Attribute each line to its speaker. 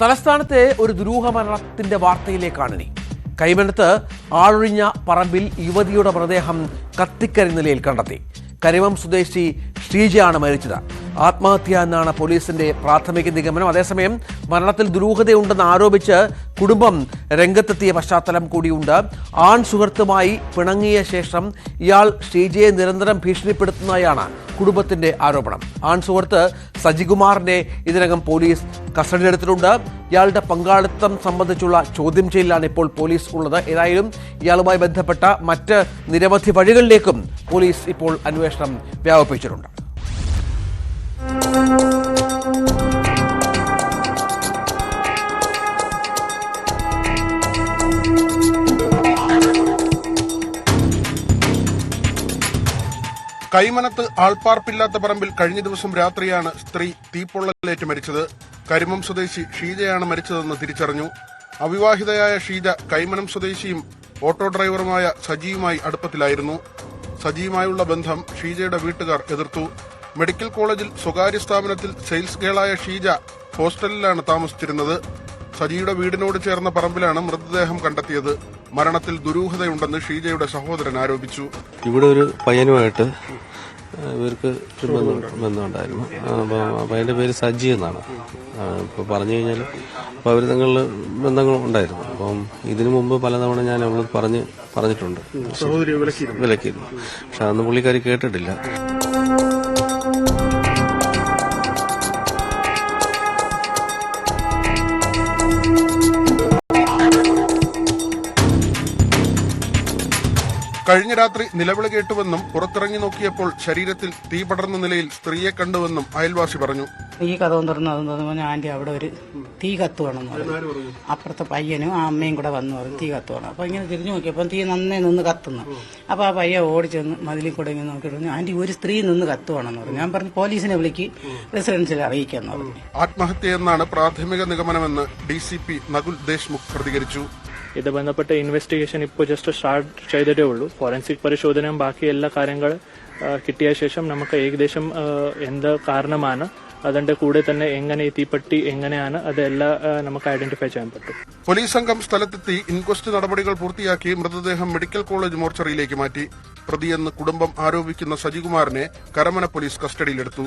Speaker 1: തലസ്ഥാനത്തെ ഒരു ദുരൂഹ വാർത്തയിലേക്കാണ് ഇനി. കൈമനത്ത് ആളൊഴിഞ്ഞ പറമ്പിൽ യുവതിയുടെ മൃതദേഹം കത്തിക്കരി നിലയിൽ കണ്ടെത്തി. കരിമം സ്വദേശി ഷീജയാണ് മരിച്ചത്. ആത്മഹത്യ എന്നാണ് പോലീസിന്റെ പ്രാഥമിക നിഗമനം. അതേസമയം മരണത്തിൽ ദുരൂഹതയുണ്ടെന്ന് ആരോപിച്ച് കുടുംബം രംഗത്തെത്തിയ പശ്ചാത്തലം കൂടിയുണ്ട്. ആൺ സുഹൃത്തുമായി പിണങ്ങിയ ശേഷം ഇയാൾ ഷീജയെ നിരന്തരം ഭീഷണിപ്പെടുത്തുന്നതായാണ് കുടുംബത്തിന്റെ ആരോപണം. ആൺ സുഹൃത്ത് സജികുമാറിനെ ഇതിനകം പോലീസ് കസ്റ്റഡിയിലെടുത്തിട്ടുണ്ട്. ഇയാളുടെ പങ്കാളിത്തം സംബന്ധിച്ചുള്ള ചോദ്യം ചെയ്യലാണ് ഇപ്പോൾ പോലീസ് ഉള്ളത്. ഏതായാലും ഇയാളുമായി ബന്ധപ്പെട്ട മറ്റ് നിരവധി വഴികളിലേക്കും പോലീസ് ഇപ്പോൾ അന്വേഷണം വ്യാപിപ്പിച്ചിട്ടുണ്ട്.
Speaker 2: കൈമനത്ത് ആൾപ്പാർപ്പില്ലാത്ത പറമ്പിൽ കഴിഞ്ഞ ദിവസം രാത്രിയാണ് സ്ത്രീ തീപ്പൊള്ളലേറ്റ് മരിച്ചത്. കരിമം സ്വദേശി ഷീജയാണ് മരിച്ചതെന്ന് തിരിച്ചറിഞ്ഞു. അവിവാഹിതയായ ഷീജ കൈമനം സ്വദേശിയും ഓട്ടോ ഡ്രൈവറുമായ സജിയുമായി അടുപ്പത്തിലായിരുന്നു. സജിയുമായുള്ള ബന്ധം ഷീജയുടെ വീട്ടുകാർ എതിർത്തു. മെഡിക്കൽ കോളേജിൽ സ്വകാര്യ സ്ഥാപനത്തിൽ സെയിൽസ് ഗേളായ ഷീജ ഹോസ്റ്റലിലാണ് താമസിച്ചിരുന്നത്. സജിയുടെ വീടിനോട് ചേർന്ന പറമ്പിലാണ് മൃതദേഹം കണ്ടെത്തിയത്. മരണത്തിൽ ദുരൂഹതയുണ്ടെന്ന് ഷീജയുടെ സഹോദരൻ ആരോപിച്ചു.
Speaker 3: ഇവിടെ ഒരു പയ്യനുമായിട്ട് ഇവർക്ക് ബന്ധമുണ്ടായിരുന്നു. അപ്പോൾ ആ പേര് സജ്ജി എന്നാണ്. ഇപ്പോൾ പറഞ്ഞു കഴിഞ്ഞാൽ അപ്പോൾ അവർ തങ്ങളിൽ ബന്ധങ്ങൾ ഉണ്ടായിരുന്നു. അപ്പം ഇതിനു മുമ്പ് പലതവണ ഞാൻ അവളോട് പറഞ്ഞ് പറഞ്ഞിട്ടുണ്ട്. വിലക്കിയിരുന്നു. പക്ഷെ അന്ന് പുള്ളിക്കാരി കേട്ടിട്ടില്ല.
Speaker 2: കഴിഞ്ഞ രാത്രി നിലവിളി കേട്ടുവെന്നും പുറത്തിറങ്ങി നോക്കിയപ്പോൾ ശരീരത്തിൽ തീ പടർന്ന നിലയിൽ സ്ത്രീയെ കണ്ടുവെന്നും അയൽവാസി പറഞ്ഞു.
Speaker 4: ഈ കഥ തുറന്നു പറഞ്ഞാൽ ആന്റി അവിടെ ഒരു തീ കത്തുവാണെന്ന് പറഞ്ഞു. അപ്പുറത്തെ പയ്യനും ആ അമ്മയും കൂടെ വന്നു പറഞ്ഞു തീ കത്തുവാണ്. അപ്പൊ ഇങ്ങനെ തിരിഞ്ഞു നോക്കിയപ്പോൾ തീ നന്നേ നിന്ന് കത്തുന്നു. അപ്പൊ ആ പയ്യ ഓടിച്ചെന്ന് മതിലിൽ കൂടെ ഇങ്ങനെ നോക്കിയിട്ട് പറഞ്ഞു ആന്റി ഒരു സ്ത്രീ നിന്ന് കത്തുവാണെന്ന് പറഞ്ഞു. ഞാൻ പറഞ്ഞു പോലീസിനെ വിളിക്ക് റെസിഡൻസിൽ അറിയിക്കാന്ന് പറഞ്ഞു.
Speaker 2: ആത്മഹത്യയെന്നാണ് പ്രാഥമിക നിഗമനമെന്ന് D C P Nakul Deshmukh പ്രതികരിച്ചു.
Speaker 5: ഇത് ബന്ധപ്പെട്ട ഇൻവെസ്റ്റിഗേഷൻ ഇപ്പോൾ ജസ്റ്റ് സ്റ്റാർട്ട് ചെയ്തിട്ടേ ഉള്ളൂ. ഫോറൻസിക് പരിശോധനയും ബാക്കി എല്ലാ കാര്യങ്ങൾ കിട്ടിയ ശേഷം നമുക്ക് ഏകദേശം എന്ത് കാരണമാണ് അതിന്റെ കൂടെ തന്നെ എങ്ങനെ തീപ്പെട്ടി എങ്ങനെയാണ് അതെല്ലാം നമുക്ക് ഐഡന്റിഫൈ ചെയ്യാൻ പറ്റും.
Speaker 2: പോലീസ് സംഘം സ്ഥലത്തെത്തി ഇൻക്വസ്റ്റ് നടപടികൾ പൂർത്തിയാക്കി മൃതദേഹം മെഡിക്കൽ കോളേജ് മോർച്ചറിയിലേക്ക് മാറ്റി. പ്രതിയെന്ന് കുടുംബം ആരോപിക്കുന്ന സജികുമാറിനെ കരമന പോലീസ് കസ്റ്റഡിയിലെടുത്തു.